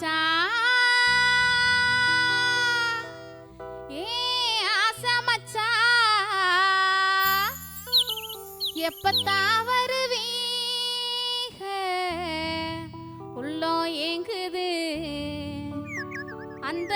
மச்சான் ஏ ஆசா மச்சான் எப்பத்தான் வருவீங்க உள்ளோ ஏங்குது. அந்த